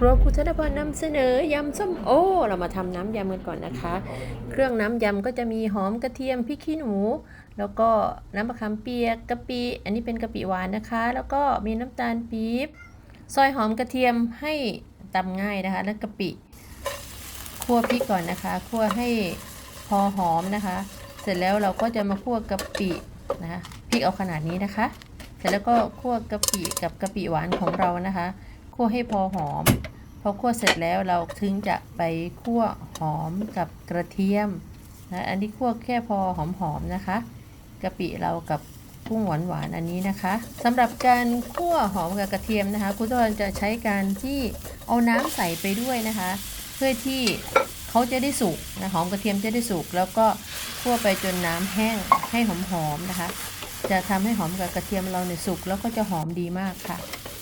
ครัวคุณธนพรนำเสนอยำส้มโอ เรามาทำน้ำยำกันก่อนนะคะ เครื่องน้ำยำก็จะมีหอมกระเทียมพริกขี้หนู แล้วก็น้ำมะขามเปียกกะปิ อันนี้เป็นกะปิหวานนะคะ แล้วก็มีน้ำตาลปี๊บ ซอยหอมกระเทียมให้ตำง่ายนะคะ แล้วกะปิคั่วพริกก่อนนะคะคั่วให้พอหอมนะคะ เสร็จแล้วเราก็จะมาคั่วกะปินะคะพริกเอาขนาดนี้นะคะ เสร็จแล้วก็คั่วกะปิกับกะปิหวานของเรานะคะ คั่วให้พอหอม พอคั่วเสร็จแล้วเราถึงจะไปคั่วหอมกับกระเทียมนะอันนี้คั่วแค่พอหอมๆนะคะกะปิเรากับกุ้งหวานหวานๆอันนี้นะคะสำหรับการคั่วหอมกับกระเทียมนะคะคุณตอนจะใช้การที่เอาน้ำใส่ไปด้วยนะคะ เพื่อที่เขาจะได้สุกนะหอมกระเทียมจะได้สุกแล้วก็คั่วไปจนน้ำแห้งให้หอมๆนะคะ จะทำให้หอมกับกระเทียมเราเนี่ยสุกแล้วก็จะหอมดีมากค่ะ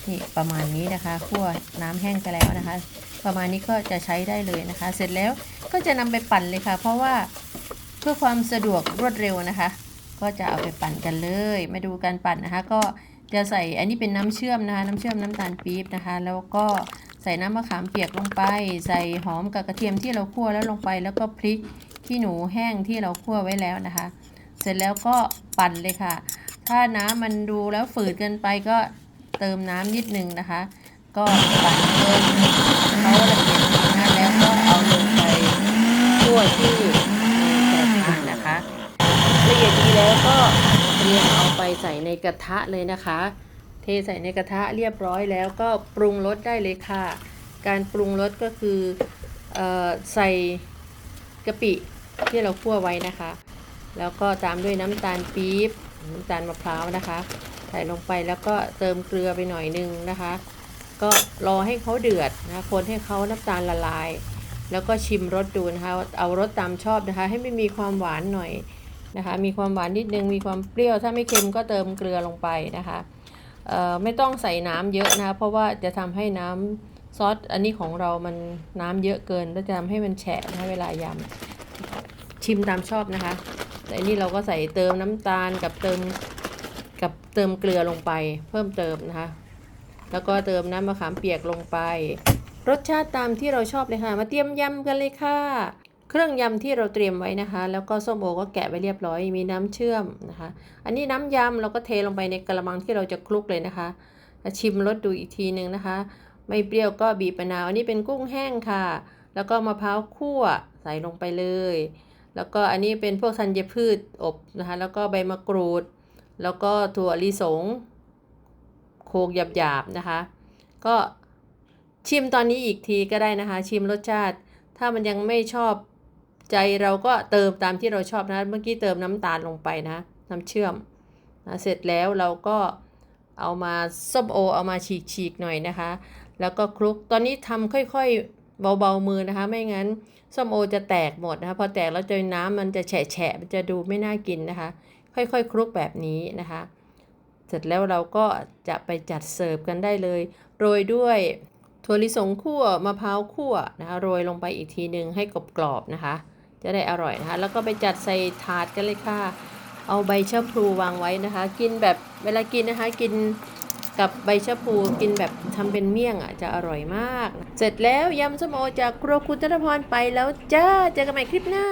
นี่ประมาณนี้นะคะคั่วน้ำแห้งไปแล้วนะคะ ประมาณนี้ก็จะใช้ได้เลยนะคะ เสร็จแล้วก็จะนำไปปั่นเลยค่ะ เพราะว่าเพื่อความสะดวกรวดเร็วนะคะ ก็จะเอาไปปั่นกันเลย มาดูการปั่นนะคะ ก็จะใส่อันนี้เป็นน้ำเชื่อมนะคะ น้ำเชื่อมน้ำตาลปี๊บนะคะ แล้วก็ใส่น้ำมะขามเปียกลงไป ใส่หอมกับกระเทียมที่เราคั่วแล้วลงไป แล้วก็พริกขี้หนูแห้งที่เราคั่วไว้แล้วนะคะ เสร็จแล้วก็ปั่นเลยค่ะ ถ้าน้ำมันดูแล้วฝืดเกินไปก็ เติมน้ำนิดนึงนะคะ ก็ปั่นจนเขาละเอียดนะแล้วก็เอาลงไปคั่วที่ในกระทะนะคะละเอียดดีแล้วก็เตรียมเอาไปใส่ในกระทะเลยนะคะ เทใส่ในกระทะเรียบร้อยแล้วก็ปรุงรสได้เลยค่ะ การปรุงรสก็คืออใส่กะปิที่เราคั่วไว้นะคะ แล้วก็ตามด้วยน้ำตาลปี๊บน้ำตาลมะพร้าวนะคะ ส่ลงไปแล้วก็เติมเกลือไปหน่อยนึงนะคะ ก็รอให้เขาเดือดนะคนให้เขาน้ำตาลละลาย แล้วก็ชิมรสดูนะคะ เอารสตามชอบนะคะ ให้ไม่มีความหวานหน่อยนะคะ มีความหวานนิดนึงมีความเปรี้ยว ถ้าไม่เค็มก็เติมเกลือลงไปนะคะไม่ต้องใส่น้ำเยอะนะคะเพราะว่าจะทำให้น้ำซอสอันนี้ของเรามันน้ำเยอะเกินแล้วจะทำให้มันแฉะนะคะเวลายำชิมตามชอบนะคะ แต่อันนี้เราก็ใส่เติมน้ำตาลกับเติม กับเติมเกลือลงไปเพิ่มเติมนะคะ แล้วก็เติมน้ำมะขามเปียกลงไป รสชาติตามที่เราชอบเลยค่ะ มาเตรียมยำกันเลยค่ะ เครื่องยำที่เราเตรียมไว้นะคะ แล้วก็ส้มโอก็แกะไว้เรียบร้อยมีน้ำเชื่อมนะคะ อันนี้น้ำยำเราก็เทลงไปในกระมังที่เราจะคลุกเลยนะคะ ชิมรสดูอีกทีหนึ่งนะคะ ไม่เปรี้ยวก็บีบมะนาวอันนี้เป็นกุ้งแห้งค่ะ แล้วก็มะพร้าวคั่วใส่ลงไปเลย แล้วก็อันนี้เป็นพวกธัญพืชอบนะคะ แล้วก็ใบมะกรูด แล้วก็ถั่วลิสงโขลกหยาบๆนะคะ ก็ชิมตอนนี้อีกทีก็ได้นะคะ ชิมรสชาติ ถ้ามันยังไม่ชอบใจเราก็เติมตามที่เราชอบนะ เมื่อกี้เติมน้ำตาลลงไปนะ น้ำเชื่อมนะเสร็จแล้วเราก็เอามาส้มโอเอามาฉีกๆหน่อยนะคะ แล้วก็คลุกตอนนี้ทำค่อยๆเบาๆมือนะคะ ไม่งั้นส้มโอจะแตกหมดนะคะ พอแตกแล้วจอน้ำมันจะแฉะๆมันจะดูไม่น่ากินนะคะ ค่อยๆคลุกแบบนี้นะคะ เสร็จแล้วเราก็จะไปจัดเสิร์ฟกันได้เลย โรยด้วยถั่วลิสงคั่วมะพร้าวคั่วนะคะโรยลงไปอีกทีหนึ่งให้กรอบๆนะคะ จะได้อร่อยนะคะ แล้วก็ไปจัดใส่ถาดกันเลยค่ะ เอาใบชะพลูวางไว้นะคะ กินแบบเวลากินนะคะกินกับใบชะพลูกินแบบทำเป็นเมี่ยงอะจะอร่อยมาก เสร็จแล้วยำสมโอจากครัวคุณธนพรไปแล้วจ้าเจอกันใหม่คลิปหน้า